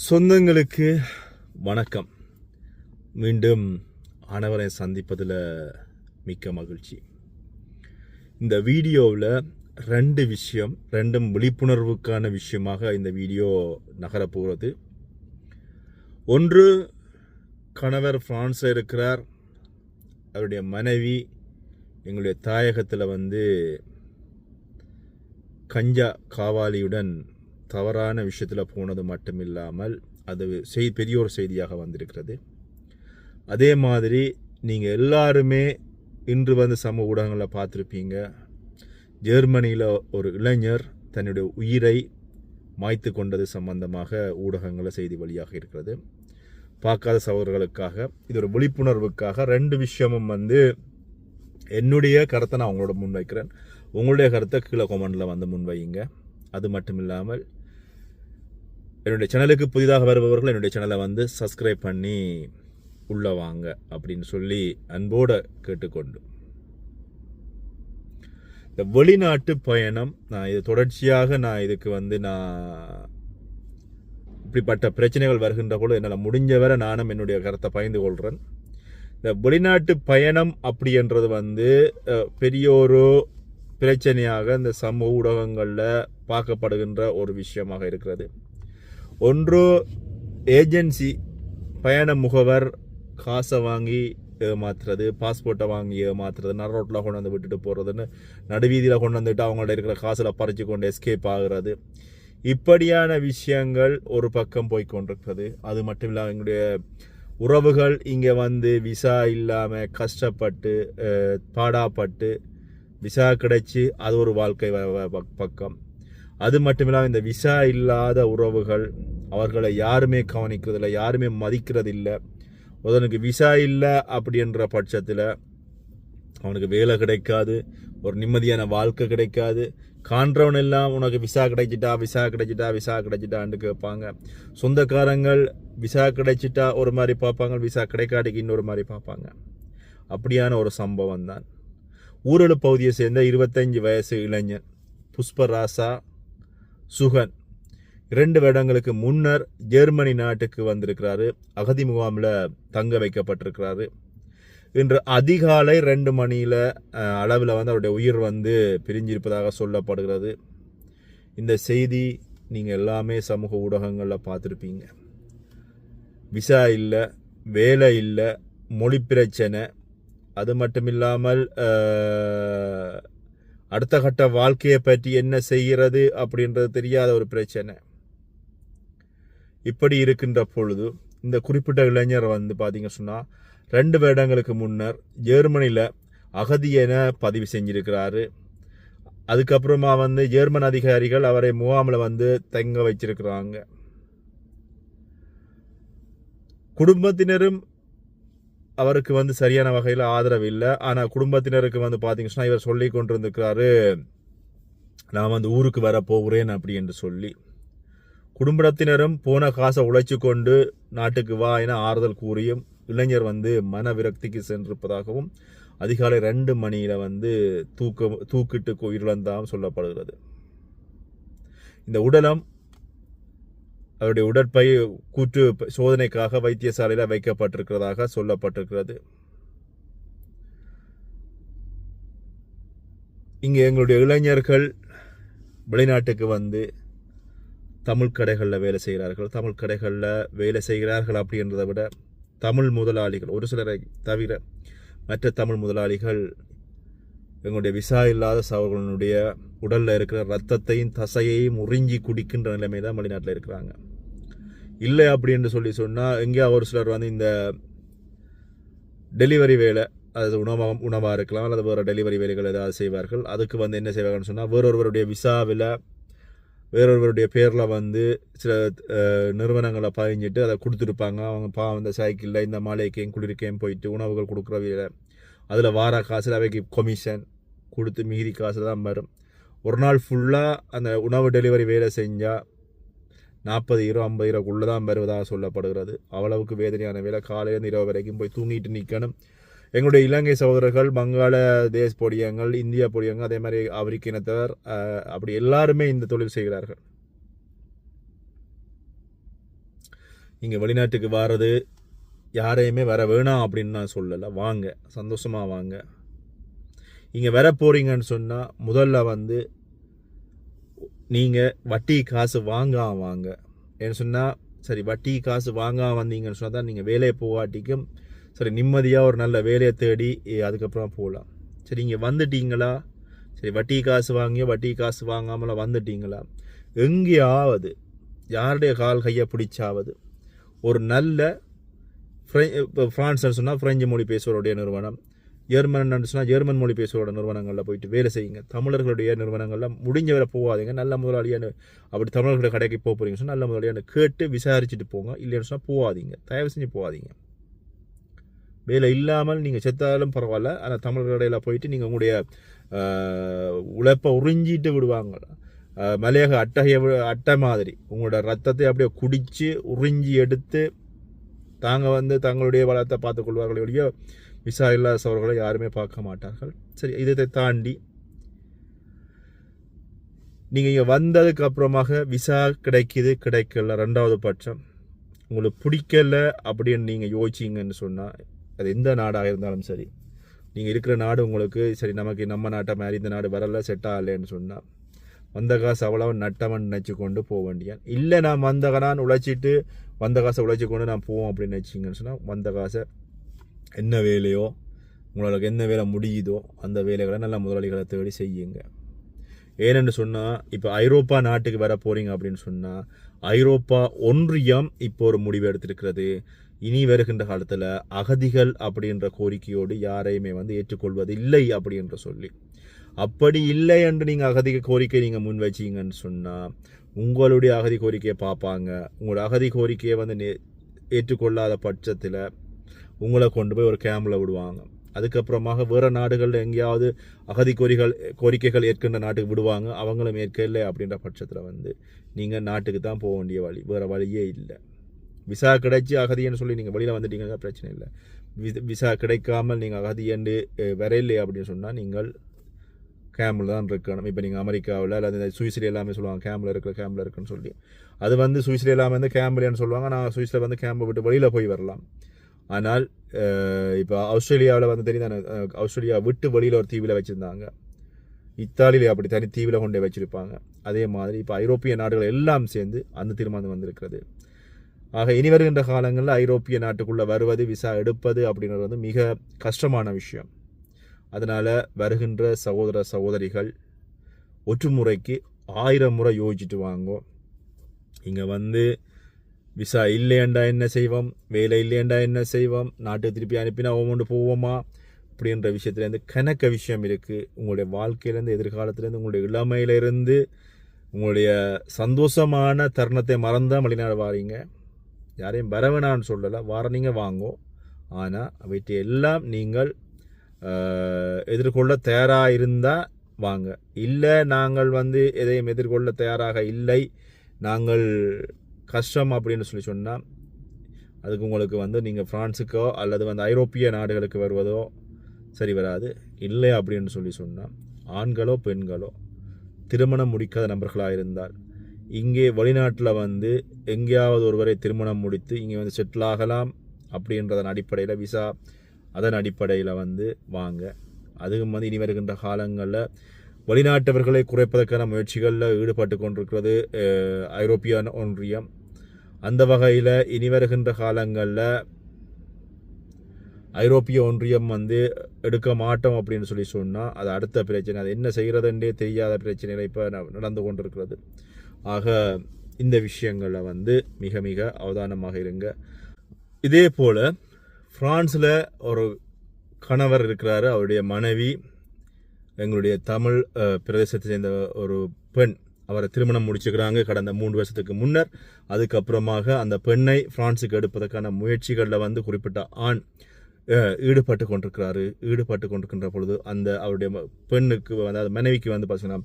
சொந்தங்களுக்கு வணக்கம். மீண்டும் ஆனவரை சந்திப்பதில் மிக்க மகிழ்ச்சி. இந்த வீடியோவில் ரெண்டு விஷயம் ரெண்டும் விழிப்புணர்வுக்கான விஷயமாக இந்த வீடியோ நகரப்போகிறது. ஒன்று கணவர் ஃப்ரான்ஸில் இருக்கிறார். அவருடைய மனைவி எங்களுடைய தாயகத்தில் வந்து கஞ்சா காவாலியுடன் தவறான விஷயத்தில் போனது மட்டும் இல்லாமல் அது செய் பெரிய ஒரு செய்தியாக வந்திருக்கிறது. அதே மாதிரி நீங்கள் எல்லாருமே இன்று வந்து சமூக ஊடகங்களில் பார்த்துருப்பீங்க. ஜெர்மனியில் ஒரு இளைஞர் தன்னுடைய உயிரை மாய்த்து கொண்டது சம்பந்தமாக ஊடகங்களில் செய்தி வழியாக இருக்கிறது. பார்க்காத சகோதரர்களுக்காக இது ஒரு விழிப்புணர்வுக்காக ரெண்டு விஷயமும் வந்து என்னுடைய கருத்தை நான் அவங்களோட முன்வைக்கிறேன். உங்களுடைய கருத்தை கீழே கொமெண்டில் வந்து முன்வையுங்க. அது மட்டும் இல்லாமல் என்னுடைய சேனலுக்கு புதிதாக வருபவர்கள் என்னுடைய சேனலை வந்து சப்ஸ்கிரைப் பண்ணி உள்ளே வாங்க அப்படின்னு சொல்லி அன்போடு கேட்டுக்கொண்டு. இந்த வெளிநாட்டு பயணம் நான் இது தொடர்ச்சியாக நான் இதுக்கு வந்து நான் இப்படிப்பட்ட பிரச்சனைகள் வருகின்ற போது என்னால் முடிஞ்ச வரை நானும் என்னுடைய கருத்தை பகிர்ந்து கொள்கிறேன் இந்த வெளிநாட்டு பயணம் அப்படின்றது வந்து பெரியோரு பெரிய ஒரு பிரச்சனையாக இந்த சமூக ஊடகங்களில் பார்க்கப்படுகின்ற ஒரு விஷயமாக இருக்கிறது. ஒன்று ஏஜென்சி பயண முகவர் காசை வாங்கி ஏமாத்துறது பாஸ்போர்ட்டை வாங்கி ஏமாத்துறது நட ரோட்டில் கொண்டு வந்து விட்டுட்டு போகிறதுன்னு நடுவீதியில் கொண்டு வந்துட்டு அவங்கள்ட்ட இருக்கிற காசில் பறித்து கொண்டு எஸ்கேப் ஆகுறது. இப்படியான விஷயங்கள் ஒரு பக்கம் போய் கொண்டிருக்கிறது. அது மட்டும் இல்லாமல் எங்களுடைய உறவுகள் இங்கே வந்து விசா இல்லாமல் கஷ்டப்பட்டு பாடாப்பட்டு விசா கிடைச்சி அது ஒரு வாழ்க்கை பக்- பக்கம். அது மட்டும் இல்லாமல் இந்த விசா இல்லாத உறவுகள் அவர்களை யாருமே கவனிக்கிறதில்ல யாருமே மதிக்கிறதில்ல. ஒருத்தனுக்கு விசா இல்லை அப்படின்ற பட்சத்தில் அவனுக்கு வேலை கிடைக்காது ஒரு நிம்மதியான வாழ்க்கை கிடைக்காது. காண்றவன் எல்லாம் உனக்கு விசா கிடைச்சிட்டா விசா கிடைச்சிட்டா விசா கிடைச்சிட்டான்னு கேட்பாங்க. சொந்தக்காரங்கள் விசா கிடைச்சிட்டா ஒரு மாதிரி பார்ப்பாங்க விசா கிடைக்காட்டிக்கு இன்னொரு மாதிரி பார்ப்பாங்க. அப்படியான ஒரு சம்பவம் தான் ஊரடு பகுதியை சேர்ந்த இருபத்தஞ்சு வயசு இளைஞன் புஷ்பராசா சுகன். இரண்டு வருடங்களுக்கு முன்னர் ஜெர்மனி நாட்டுக்கு வந்திருக்கிறாரு. அகதி முகாமில் தங்க வைக்கப்பட்டிருக்கிறாரு. இன்று அதிகாலை ரெண்டு மணியில் அளவில் வந்து அவருடைய உயிர் வந்து பிரிஞ்சிருப்பதாக சொல்லப்படுகிறது. இந்த செய்தி நீங்கள் எல்லாமே சமூக ஊடகங்களில் பார்த்துருப்பீங்க. விசா இல்லை வேலை இல்லை மொழி பிரச்சனை. அது மட்டும் இல்லாமல் அடுத்த கட்ட வாழ்க்கையை பற்றி என்ன செய்கிறது அப்படின்றது தெரியாத ஒரு பிரச்சனை. இப்படி இருக்கின்ற பொழுது இந்த குறிப்பிட்ட இளைஞர் வந்து பார்த்திங்க சொன்னால் ரெண்டு வருடங்களுக்கு முன்னர் ஜெர்மனியில் அகதி என பதிவு செஞ்சிருக்கிறாரு. அதுக்கப்புறமா வந்து ஜெர்மன் அதிகாரிகள் அவரை முகாமில் வந்து தங்க வச்சிருக்கிறாங்க. குடும்பத்தினரும் அவருக்கு வந்து சரியான வகையில் ஆதரவு இல்லை. ஆனால் குடும்பத்தினருக்கு வந்து பார்த்தீங்கன்னா இவர் சொல்லி கொண்டிருந்திருக்கிறாரு நான் வந்து ஊருக்கு வர போகிறேன் அப்படி என்று சொல்லி. குடும்பத்தினரும் போன காசை உழைச்சி கொண்டு நாட்டுக்கு வா என ஆறுதல் கூறியும் இளைஞர் வந்து மன விரக்திக்கு சென்றிருப்பதாகவும் அதிகாலை ரெண்டு மணியில் வந்து தூக்க தூக்கிட்டு உயிரிழந்தாகவும் சொல்லப்படுகிறது. இந்த உடலம் அவருடைய உடற்பை கூற்று சோதனைக்காக வைத்தியசாலையில் வைக்கப்பட்டிருக்கிறதாக சொல்லப்பட்டிருக்கிறது. இங்கே எங்களுடைய இளைஞர்கள் வெளிநாட்டுக்கு வந்து தமிழ் கடைகளில் வேலை செய்கிறார்கள். தமிழ் கடைகளில் வேலை செய்கிறார்கள் அப்படின்றத விட தமிழ் முதலாளிகள் ஒரு சிலரை தவிர மற்ற தமிழ் முதலாளிகள் எங்களுடைய விசா இல்லாத சவர்களுடைய உடலில் இருக்கிற ரத்தத்தையும் தசையையும் உறிஞ்சி குடிக்கின்ற நிலைமை தான் வெளிநாட்டில் இருக்கிறாங்க. இல்லை அப்படின்னு சொல்லி சொன்னால் எங்கேயா ஒரு சிலர் வந்து இந்த டெலிவரி வேலை அது உணவகம் உணவாக இருக்கலாம் அல்லது வேறு டெலிவரி வேலைகள் ஏதாவது செய்வார்கள். அதுக்கு வந்து என்ன செய்வாங்கன்னு சொன்னால் வேறொருவருடைய விசாவில் வேறொருவருடைய பேரில் வந்து சில நிறுவனங்களை பதிஞ்சிட்டு அதை கொடுத்துருப்பாங்க. அவங்க பா அந்த சைக்கிளில் இந்த மலைக்கையும் குளிர்க்கையும் போயிட்டு உணவுகள் கொடுக்குற வேலை. அதில் வார காசில் அவைக்கு கொமிஷன் கொடுத்து மீதி காசு தான் வரும். ஒரு நாள் ஃபுல்லாக அந்த உணவு டெலிவரி வேலை செஞ்சால் நாற்பது ஈரோ ஐம்பது ஈரோக்குள்ளே தான் வருவதாக சொல்லப்படுகிறது. அவ்வளவுக்கு வேதனையான வேலை காலையிலேருந்து இரவு வரைக்கும் போய் தூங்கிட்டு நிற்கணும் எங்களுடைய இலங்கை சகோதரர்கள் வங்காள தேச பொடியங்கள் இந்திய பொடியங்கள் அதே மாதிரி ஆப்பிரிக்க இனத்தவர் அப்படி எல்லாருமே இந்த தொழில் செய்கிறார்கள். இங்கே வெளிநாட்டுக்கு வர்றது யாரையுமே வர வேணாம் அப்படின்னு நான் சொல்லலை. வாங்க சந்தோஷமாக வாங்க. இங்கே வர போகிறீங்கன்னு சொன்னால் முதல்ல வந்து நீங்கள் வட்டி காசு வாங்காம வாங்க. ஏன்னு சொன்னால் சரி வட்டி காசு வாங்காம வந்தீங்கன்னு சொன்னால் தான் நீங்கள் வேலையை போகாட்டிக்கும் சரி நிம்மதியாக ஒரு நல்ல வேலையை தேடி அதுக்கப்புறம் போகலாம். சரி இங்கே வந்துட்டீங்களா? சரி வட்டி காசு வாங்கியோ வட்டி காசு வாங்காமலாம் வந்துட்டீங்களா? எங்கேயாவது யாருடைய கால் கையை பிடிச்சாவது ஒரு நல்ல ஃப்ரெ- இப்போ ஃப்ரான்ஸ்னு சொன்னால் ஃப்ரெஞ்சு மொழி பேசுவோருடைய நிறுவனம் ஜெர்மன் சொன்னால் ஜெர்மன் மொழி பேசுகிற நிறுவனங்களில் போயிட்டு வேலை செய்யுங்க. தமிழர்களுடைய நிறுவனங்களில் முடிஞ்ச வரை போகாதீங்க நல்ல முதலாளியான அப்படி தமிழர்களுடைய கடைக்கு போக போகிறீங்க சொன்னால் நல்ல முதலாளியான கேட்டு விசாரிச்சுட்டு போங்க. இல்லைன்னு சொன்னால் போகாதீங்க தயவு செஞ்சு போகாதீங்க வேலை இல்லாமல் நீங்கள் செத்தாலும் பரவாயில்ல. ஆனால் தமிழர் கடையில் போயிட்டு நீங்கள் உங்களுடைய உழைப்பை உறிஞ்சிட்டு விடுவாங்க. மலையக அட்டகைய அட்டை மாதிரி. உங்களோட ரத்தத்தை அப்படியே குடித்து உறிஞ்சி எடுத்து தாங்க வந்து தங்களுடைய வளத்தை பார்த்துக் கொள்வார்களே ஒழிய விசா இல்லாதவர்களை யாருமே பார்க்க மாட்டார்கள். சரி இதை தாண்டி நீங்கள் இங்கே வந்ததுக்கு அப்புறமாக விசா கிடைக்கிது கிடைக்கல ரெண்டாவது பட்சம். உங்களுக்கு பிடிக்கல அப்படின்னு நீங்கள் யோசிச்சிங்கன்னு சொன்னால் அது எந்த நாடாக இருந்தாலும் சரி. நீங்கள் இருக்கிற நாடு உங்களுக்கு சரி நமக்கு நம்ம நாட்டை மாதிரி இந்த நாடு வரல செட் ஆகலைன்னு சொன்னால் வந்த காசு அவ்வளவு நட்டவன் நினச்சி கொண்டு போக வேண்டியான் இல்லை நான் வந்தகனான் உழைச்சிட்டு வந்த காசை உழைச்சி கொண்டு நான் போவோம் அப்படின்னு நினச்சிங்கன்னு சொன்னால் வந்த காசை என்ன வேலையோ உங்களுக்கு என்ன வேலை முடியுதோ அந்த வேலைகளை நல்ல முதலாளிகளை தேடி செய்யுங்க. ஏனென்று சொன்னால் இப்போ ஐரோப்பா நாட்டுக்கு வர போகிறீங்க அப்படின்னு சொன்னால் ஐரோப்பா ஒன்றியம் இப்போ ஒரு முடிவு எடுத்திருக்கிறது. இனி வருகின்ற காலத்தில் அகதிகள் அப்படின்ற கோரிக்கையோடு யாரையுமே வந்து ஏற்றுக்கொள்வது இல்லை அப்படின்ற சொல்லி. அப்படி இல்லை என்று நீங்கள் அகதிக கோரிக்கை நீங்கள் முன் வச்சிங்கன்னு சொன்னால் உங்களுடைய அகதி கோரிக்கையை பார்ப்பாங்க. உங்களோட அகதி கோரிக்கையை வந்து நே- ஏற்றுக்கொள்ளாத பட்சத்தில் உங்களை கொண்டு போய் ஒரு கேம்பில் விடுவாங்க. அதுக்கப்புறமாக வேறு நாடுகளில் எங்கேயாவது அகதி கோரிகள் கோரிக்கைகள் ஏற்கின்ற நாட்டுக்கு விடுவாங்க. அவங்களும் ஏற்கல அப்படின்ற பட்சத்தில் வந்து நீங்கள் நாட்டுக்கு தான் போக வேண்டிய வழி வேறு வழியே இல்லை. விசா கிடைச்சி அகதின்னு சொல்லி நீங்கள் வெளியில் வந்துட்டீங்கன்னா பிரச்சனை இல்லை. விசா கிடைக்காமல் நீங்கள் அகதி என்று வரையில்லை அப்படின்னு சொன்னால் நீங்கள் கேம்பில் தான் இருக்கணும். இப்போ நீங்கள் அமெரிக்காவில் அல்லது இந்த சுவிஸ்ல எல்லாமே சொல்லுவாங்க கேம்பில் இருக்கிற கேம்பில் இருக்குன்னு சொல்லி. அது வந்து சுவிஸ்ல எல்லாமே வந்து கேம்பிலேன்னு சொல்லுவாங்க. நான் சுவிஸில் வந்து கேம்பை விட்டு வெளியில் போய் வரலாம். ஆனால் இப்போ ஆஸ்திரேலியாவில் வந்து தெரியுது ஆஸ்திரேலியா விட்டு வெளியில் ஒரு தீவில் வச்சுருந்தாங்க. இத்தாலியில் அப்படி தனி தீவில் கொண்டே வச்சுருப்பாங்க. அதே மாதிரி இப்போ ஐரோப்பிய நாடுகள் எல்லாம் சேர்ந்து அந்த தீர்மானம் வந்திருக்கிறது. ஆக இனி வருகின்ற காலங்களில் ஐரோப்பிய நாட்டுக்குள்ளே வருவது விசா எடுப்பது அப்படின்றது வந்து மிக கஷ்டமான விஷயம். அதனால் வருகின்ற சகோதர சகோதரிகள் ஒற்றுமுறைக்கு ஆயிரம் முறை யோசிச்சுட்டு வாங்கோ. இங்கே வந்து விசா இல்லையண்டா என்ன செய்வோம்? வேலை இல்லையண்டா என்ன செய்வோம்? நாட்டுக்கு திருப்பி அனுப்பினா ஓமோண்டு போவோமா? அப்படின்ற விஷயத்துலேருந்து கணக்க விஷயம் இருக்குது உங்களுடைய வாழ்க்கையிலேருந்து எதிர்காலத்துலேருந்து உங்களுடைய இளமையிலேருந்து உங்களுடைய சந்தோஷமான தருணத்தை மறந்தால் வெளிநாடு வாரீங்க. யாரையும் வரவேணான்னு சொல்லலை. வார நீங்கள் வாங்கோ. ஆனால் அவற்றை எல்லாம் நீங்கள் எதிர்கொள்ள தயாராக இருந்தால் வாங்க. இல்லை நாங்கள் வந்து எதையும் எதிர்கொள்ள தயாராக இல்லை நாங்கள் கஷ்டம் அப்படின்னு சொல்லி சொன்னால் அதுக்கு உங்களுக்கு வந்து நீங்கள் ஃப்ரான்ஸுக்கோ அல்லது வந்து ஐரோப்பிய நாடுகளுக்கு வருவதோ சரி வராது. இல்லை அப்படின்னு சொல்லி சொன்னால் ஆண்களோ பெண்களோ திருமணம் முடிக்காத நபர்களாக இருந்தால் இங்கே வெளிநாட்டில் வந்து எங்கேயாவது ஒருவரை திருமணம் முடித்து இங்கே வந்து செட்டில் ஆகலாம் அப்படின்றதன் அடிப்படையில் விசா அதன் அடிப்படையில் வந்து வாங்க. அதுவும் வந்து இனி வருகின்ற காலங்களில் வெளிநாட்டவர்களை குறைப்பதற்கான முயற்சிகளில் ஈடுபட்டு கொண்டிருக்கிறது ஐரோப்பிய ஒன்றியம். அந்த வகையில் இனி வருகின்ற காலங்களில் ஐரோப்பிய ஒன்றியம் வந்து எடுக்க மாட்டோம் அப்படின்னு சொல்லி சொன்னால் அது அடுத்த பிரச்சனை. அது என்ன செய்கிறதுன்றே தெரியாத பிரச்சனைகள் இப்போ நடந்து கொண்டிருக்கிறது. ஆக இந்த விஷயங்களில் வந்து மிக மிக அவதானமாக இருங்க. இதே போல் ஃப்ரான்ஸில் ஒரு கணவர் இருக்கிறாரு. அவருடைய மனைவி எங்களுடைய தமிழ் பிரதேசத்தை சேர்ந்த ஒரு பெண். அவரை திருமணம் முடிச்சுக்கிறாங்க. கடந்த மூன்று வருஷத்துக்கு முன்னர். அதுக்கப்புறமாக அந்த பெண்ணை ஃப்ரான்ஸுக்கு எடுப்பதற்கான முயற்சிகளில் வந்து குறிப்பிட்ட ஆண் ஈடுபட்டு கொண்டிருக்கிறாரு. ஈடுபட்டு கொண்டிருக்கின்ற பொழுது அந்த அவருடைய பெண்ணுக்கு அதாவது மனைவிக்கு வந்து பார்த்தீங்கன்னா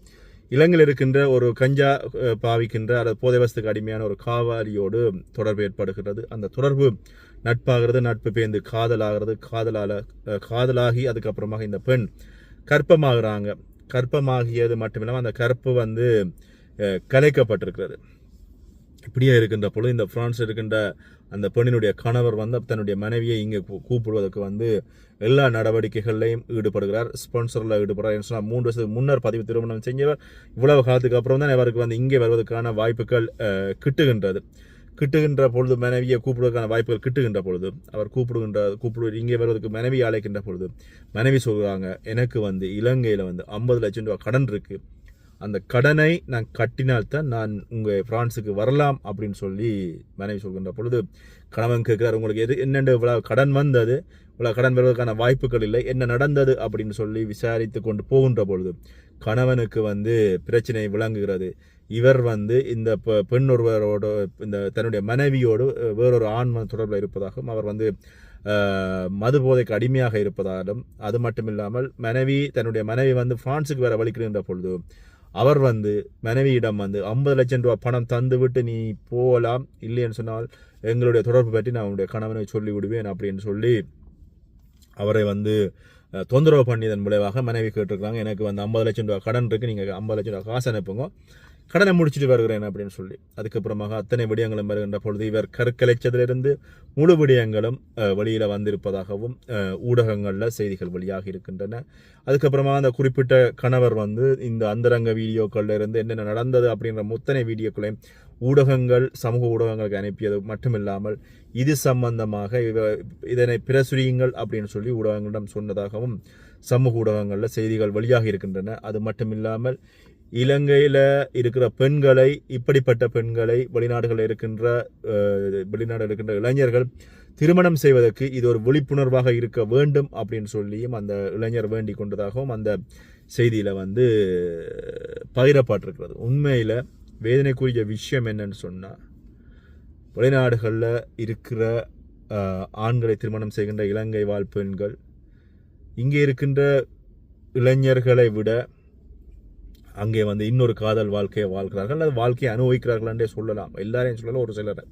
இலங்கையில் இருக்கின்ற ஒரு கஞ்சா பாவிக்கின்ற அல்லது போதை வசத்துக்கு அடிமையான ஒரு காவாலியோடு தொடர்பு ஏற்படுகிறது. அந்த தொடர்பு நட்பாகிறது நட்பு பேர்ந்து காதலாகிறது காதலால காதலாகி அதுக்கப்புறமாக இந்த பெண் கற்பமாகிறாங்க கற்பமாகியது மட்டுமில்லாமல் அந்த கற்பு வந்து கலைக்கப்பட்டிருக்கிறது. இப்படியே இருக்கின்ற பொழுது இந்த பிரான்ஸ் இருக்கின்ற அந்த பெண்ணினுடைய கணவர் வந்து தன்னுடைய மனைவியை இங்கே கூப்பிடுவதற்கு வந்து எல்லா நடவடிக்கைகள்லையும் ஈடுபடுகிறார். ஸ்பான்சரில் ஈடுபடுறார் சொன்னால் மூன்று வருஷத்துக்கு முன்னர் பதிவு திருமணம் செஞ்சவர். இவ்வளவு காலத்துக்கு அப்புறம் தான் இவருக்கு வந்து இங்கே வருவதற்கான வாய்ப்புகள் கிட்டுகின்றது. கிட்டுகின்ற பொழுது மனைவியை கூப்பிடுவதற்கான வாய்ப்புகள் கிட்டுகின்ற பொழுது அவர் கூப்பிடுகின்ற கூப்பிடு இங்கே வருவதற்கு மனைவி அழைக்கின்ற பொழுது மனைவி சொல்கிறாங்க எனக்கு வந்து இலங்கையில் வந்து ஐம்பது லட்சம் ரூபா கடன் இருக்குது அந்த கடனை நான் கட்டினால்தான் நான் உங்கள் ஃப்ரான்ஸுக்கு வரலாம் அப்படின்னு சொல்லி மனைவி சொல்கின்ற பொழுது கணவன் கேட்குறார் உங்களுக்கு எது என்னென்ன இவ்வளோ கடன் வந்தது? இவ்வளோ கடன் வருவதற்கான வாய்ப்புகள் இல்லை. என்ன நடந்தது? அப்படின்னு சொல்லி விசாரித்து கொண்டு போகின்ற பொழுது கணவனுக்கு வந்து பிரச்சனை விளங்குகிறது. இவர் வந்து இந்த பெண் ஒருவரோட இந்த தன்னுடைய மனைவியோடு வேறொரு ஆண் தொடர்பில் இருப்பதாகவும் அவர் வந்து மது போதைக்கு அடிமையாக இருப்பதாலும் அது மட்டும் இல்லாமல் மனைவி தன்னுடைய மனைவி வந்து பிரான்ஸுக்கு வேற வலிக்கின்ற பொழுது அவர் வந்து மனைவியிடம் வந்து ஐம்பது லட்சம் ரூபா பணம் தந்து விட்டு நீ போகலாம் இல்லைன்னு சொன்னால் எங்களுடைய தொடர்பு பற்றி நான் உன்னுடைய கணவனை சொல்லி விடுவேன் அப்படின்னு சொல்லி அவரை வந்து தொந்தரவு பண்ணியதன் விளைவாக மனைவி கேட்டிருக்கிறாங்க. எனக்கு வந்து ஐம்பது லட்சம் ரூபா கடன் இருக்குது நீங்கள் ஐம்பது லட்சம் ரூபா காசு அனுப்புங்க. கடனை முடிச்சுட்டு வருகிறேன் அப்படின்னு சொல்லி. அதுக்கப்புறமாக அத்தனை விடயங்களும் வருகின்ற பொழுது இவர் கற்கலைச்சதிலிருந்து முழு விடயங்களும் வெளியில் வந்திருப்பதாகவும் ஊடகங்களில் செய்திகள் வெளியாக இருக்கின்றன. அதுக்கப்புறமா அந்த குறிப்பிட்ட கணவர் வந்து இந்த அந்தரங்க வீடியோக்களில் இருந்து என்னென்ன நடந்தது அப்படின்ற முத்தனை வீடியோக்களையும் ஊடகங்கள் சமூக ஊடகங்களுக்கு அனுப்பியது மட்டுமில்லாமல் இது சம்பந்தமாக இவ இதனை பிரசுரியுங்கள் அப்படின்னு சொல்லி ஊடகங்களிடம் சொன்னதாகவும் சமூக ஊடகங்களில் செய்திகள் வெளியாக இருக்கின்றன. அது மட்டுமில்லாமல் இலங்கையில் இருக்கிற பெண்களை இப்படிப்பட்ட பெண்களை வெளிநாடுகளில் இருக்கின்ற வெளிநாடு இருக்கின்ற இளைஞர்கள் திருமணம் செய்வதற்கு இது ஒரு விழிப்புணர்வாக இருக்க வேண்டும் அப்படின்னு சொல்லியும் அந்த இளைஞர் வேண்டிக் கொண்டதாகவும் அந்த செய்தியில் வந்து பகிரப்பட்டிருக்கிறது. உண்மையில் வேதனைக்குரிய விஷயம் என்னன்னு சொன்னால் வெளிநாடுகளில் இருக்கிற ஆண்களை திருமணம் செய்கின்ற இலங்கை வாழ் பெண்கள் இங்கே இருக்கின்ற இளைஞர்களை விட அங்கே வந்து இன்னொரு காதல் வாழ்க்கையை வாழ்கிறார்கள் அல்லது வாழ்க்கையை அனுபவிக்கிறார்கள் என்றே சொல்லலாம். எல்லாரையும் சொல்லலாம் ஒரு சிலரை.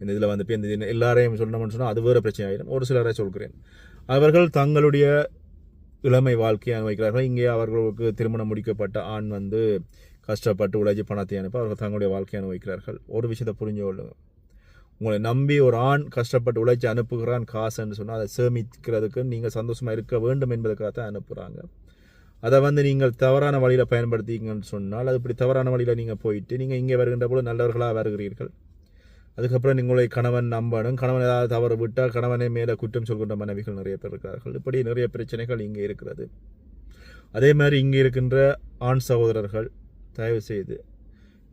இந்த இதில் வந்து இப்போ இந்த எல்லாரையும் சொல்லணும்னு சொன்னால் அது வேறு பிரச்சனை ஆயிடும் ஒரு சிலரை சொல்கிறேன். அவர்கள் தங்களுடைய இளமை வாழ்க்கையை அனுபவிக்கிறார்கள். இங்கே அவர்களுக்கு திருமணம் முடிக்கப்பட்ட ஆண் வந்து கஷ்டப்பட்டு உழைச்சி பணத்தை அனுப்ப அவர்கள் தங்களுடைய வாழ்க்கையை அனுபவிக்கிறார்கள். ஒரு விஷயத்தை புரிஞ்சு கொள்ளுங்க. உங்களை நம்பி ஒரு ஆண் கஷ்டப்பட்டு உழைச்சி அனுப்புகிறான் காசுன்னு சொன்னால் அதை சேமிக்கிறதுக்கு நீங்கள் சந்தோஷமாக இருக்க வேண்டும் என்பதற்காக தான் அனுப்புகிறாங்க அதை வந்து நீங்கள் தவறான வழியில் பயன்படுத்திங்கன்னு சொன்னால் அது இப்படி தவறான வழியில் நீங்கள் போயிட்டு நீங்கள் இங்கே வருகின்ற போது நல்லவர்களாக வருகிறீர்கள். அதுக்கப்புறம் உங்களுடைய கணவன் நம்பணும் கணவன் ஏதாவது தவறு விட்டால் கணவனை மேலே குற்றம் சொல்கின்ற மனைவிகள் நிறைய பேர் இருக்கிறார்கள் இப்படி நிறைய பிரச்சனைகள் இங்கே இருக்கிறது. அதே மாதிரி இங்கே இருக்கின்ற ஆண் சகோதரர்கள் தயவு செய்து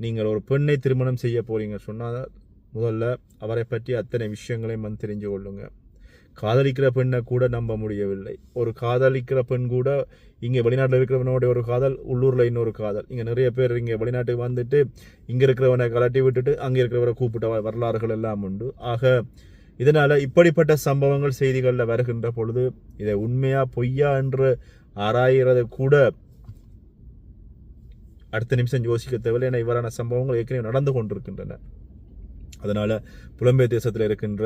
நீங்கள் ஒரு பெண்ணை திருமணம் செய்ய போகிறீங்க சொன்னால் முதல்ல அவரை பற்றி அத்தனை விஷயங்களையும் வந்து தெரிஞ்சு கொள்ளுங்கள் காதலிக்கிற பெண்ணை கூட நம்ப முடியவில்லை. ஒரு காதலிக்கிற பெண் கூட இங்கே வெளிநாட்டில் இருக்கிறவனுடைய ஒரு காதல் உள்ளூரில் இன்னொரு காதல். இங்கே நிறைய பேர் இங்கே வெளிநாட்டுக்கு வந்துட்டு இங்கே இருக்கிறவனை கலட்டி விட்டுட்டு அங்கே இருக்கிறவரை கூப்பிட்ட வரலாறுகள் எல்லாம் உண்டு. ஆக இதனால் இப்படிப்பட்ட சம்பவங்கள் செய்திகளில் வருகின்ற பொழுது இதை உண்மையா பொய்யா என்று ஆராயிறது கூட அடுத்த நிமிஷம் யோசிக்க தேவையில்லை. ஏன்னா இவ்வாறான சம்பவங்கள் ஏற்கனவே நடந்து கொண்டிருக்கின்றன. அதனால் புலம்பெயர் தேசத்தில் இருக்கின்ற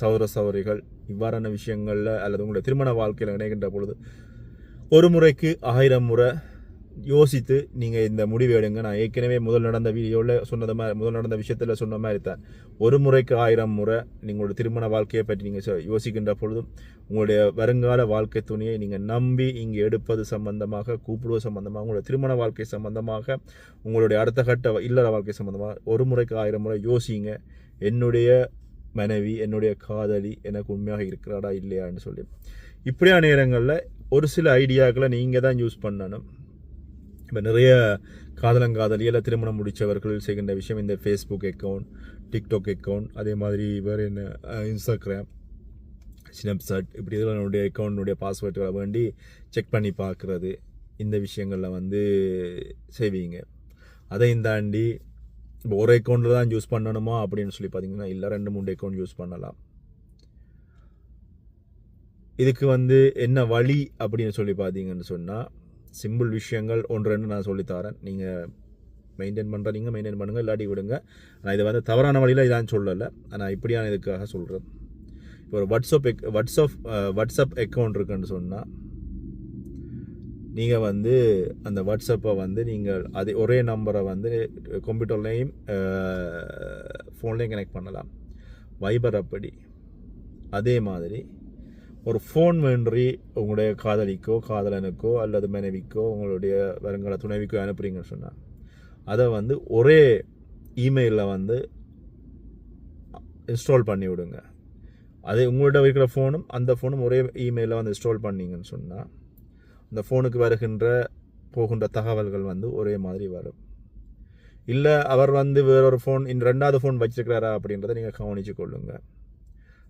சௌர சௌரிகள் இவ்வாறான விஷயங்களில் அல்லது உங்களுடைய திருமண வாழ்க்கையில் இணைகின்ற பொழுது ஒரு முறைக்கு ஆயிரம் முறை யோசித்து நீங்கள் இந்த முடிவு எடுங்க. நான் ஏற்கனவே முதல் நடந்த வீடியோவில் சொன்னது மாதிரி முதல் நடந்த விஷயத்தில் சொன்ன மாதிரி தான். ஒரு முறைக்கு ஆயிரம் முறை நீங்களோட திருமண வாழ்க்கையை பற்றி நீங்கள் யோசிக்கின்ற பொழுதும் உங்களுடைய வருங்கால வாழ்க்கை துணையை நீங்கள் நம்பி இங்கே எடுப்பது சம்பந்தமாக கூப்பிடுவது சம்பந்தமாக உங்களுடைய திருமண வாழ்க்கை சம்பந்தமாக உங்களுடைய அடுத்த கட்ட இல்லற வாழ்க்கை சம்பந்தமாக ஒரு முறைக்கு ஆயிரம் முறை யோசிங்க. என்னுடைய மனைவி என்னுடைய காதலி எனக்கு உண்மையாக இருக்கிறாடா இல்லையான்னு சொல்லி. இப்படியான நேரங்களில் ஒரு சில ஐடியாக்களை நீங்கள் தான் யூஸ் பண்ணணும். இப்போ நிறைய காதலங்காதலியில் திருமணம் முடித்தவர்கள் செய்கின்ற விஷயம் இந்த ஃபேஸ்புக் அக்கௌண்ட் டிக்டாக் அக்கௌண்ட் அதே மாதிரி வேறு என்ன இன்ஸ்டாகிராம் ஸ்னாப்சாட் இப்படி இதெல்லாம் என்னுடைய அக்கௌண்ட்டுடைய பாஸ்வேர்டுகளை வேண்டி செக் பண்ணி பார்க்குறது. இந்த விஷயங்களில் வந்து செய்வீங்க. அதையும் தாண்டி இப்போ ஒரு அக்கௌண்ட்டில் தான் யூஸ் பண்ணணுமா அப்படின்னு சொல்லி பார்த்தீங்கன்னா இல்லை ரெண்டு மூணு அக்கௌண்ட் யூஸ் பண்ணலாம். இதுக்கு வந்து என்ன வழி அப்படின்னு சொல்லி பார்த்தீங்கன்னு சொன்னால் சிம்பிள் விஷயங்கள் ஒன்று ரெண்டு நான் சொல்லித்தரேன். நீங்கள் மெயின்டைன் நீங்கள் மெயின்டைன் பண்ணுங்கள் இல்லாட்டி விடுங்க. நான் இதை வந்து தவறான வழியில் இதான் சொல்லலை. நான் இப்படியான இதுக்காக சொல்கிறேன் இப்போ ஒரு வாட்ஸ்அப் எக் வாட்ஸ்அப் வாட்ஸ்அப் அக்கௌண்ட் இருக்குன்னு சொன்னால் நீங்கள் வந்து அந்த வாட்ஸ்அப்பை வந்து நீங்கள் அதே ஒரே நம்பரை வந்து கம்ப்யூட்டர்லேயும் ஃபோன்லேயும் கனெக்ட் பண்ணலாம். வைபர் அப்படி. அதே மாதிரி ஒரு ஃபோன் வேண்டி உங்களுடைய காதலிக்கோ காதலனுக்கோ அல்லது மனைவிக்கோ உங்களுடைய வருங்கால துணைவிக்கோ அனுப்புறீங்கன்னு சொன்னால் அதை வந்து ஒரே இமெயிலில் வந்து இன்ஸ்டால் பண்ணி விடுங்க அது உங்கள்கிட்ட இருக்கிற ஃபோனும் அந்த ஃபோனும் ஒரே இமெயிலில் வந்து இன்ஸ்டால் பண்ணீங்கன்னு சொன்னால் அந்த ஃபோனுக்கு வருகின்ற போகின்ற தகவல்கள் வந்து ஒரே மாதிரி வரும். இல்லை அவர் வந்து வேறொரு ஃபோன் இந்த ரெண்டாவது ஃபோன் வச்சிருக்கிறாரா அப்படின்றத நீங்கள் கவனித்து கொள்ளுங்கள்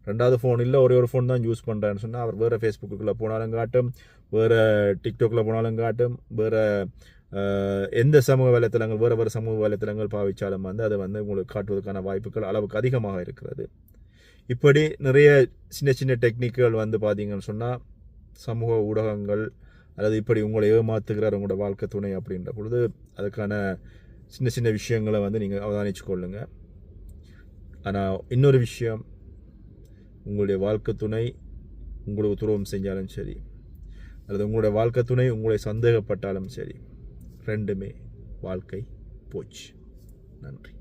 ரெண்டாவது ஃபோன் இல்லை ஒரே ஒரு ஃபோன் தான் யூஸ் பண்ணுறேன்னு சொன்னால் அவர் வேறு ஃபேஸ்புக்குள்ளே போனாலும் காட்டும் வேறு டிக்டாக்ல போனாலும் காட்டும் வேறு எந்த சமூக வலைத்தளங்கள் வேறு வேறு சமூக வலைத்தளங்கள் பாவிச்சாலும் வந்து அதை வந்து உங்களுக்கு காட்டுவதற்கான வாய்ப்புகள் அளவுக்கு அதிகமாக இருக்கிறது. இப்படி நிறைய சின்ன சின்ன டெக்னிக்குகள் வந்து பார்த்தீங்கன்னு சொன்னால் சமூக ஊடகங்கள் அல்லது இப்படி உங்களை ஏமாத்துகிறார் உங்களோட வாழ்க்கை துணை அப்படின்ற பொழுது அதுக்கான சின்ன சின்ன விஷயங்களை வந்து நீங்கள் அவதானிச்சு கொள்ளுங்கள் ஆனால் இன்னொரு விஷயம் உங்களுடைய வாழ்க்கை துணை உங்களுக்கு துரோகம் செஞ்சாலும் சரி அல்லது உங்களுடைய வாழ்க்கை துணை உங்களை சந்தேகப்பட்டாலும் சரி ரெண்டுமே வாழ்க்கை போச்சு. நன்றி.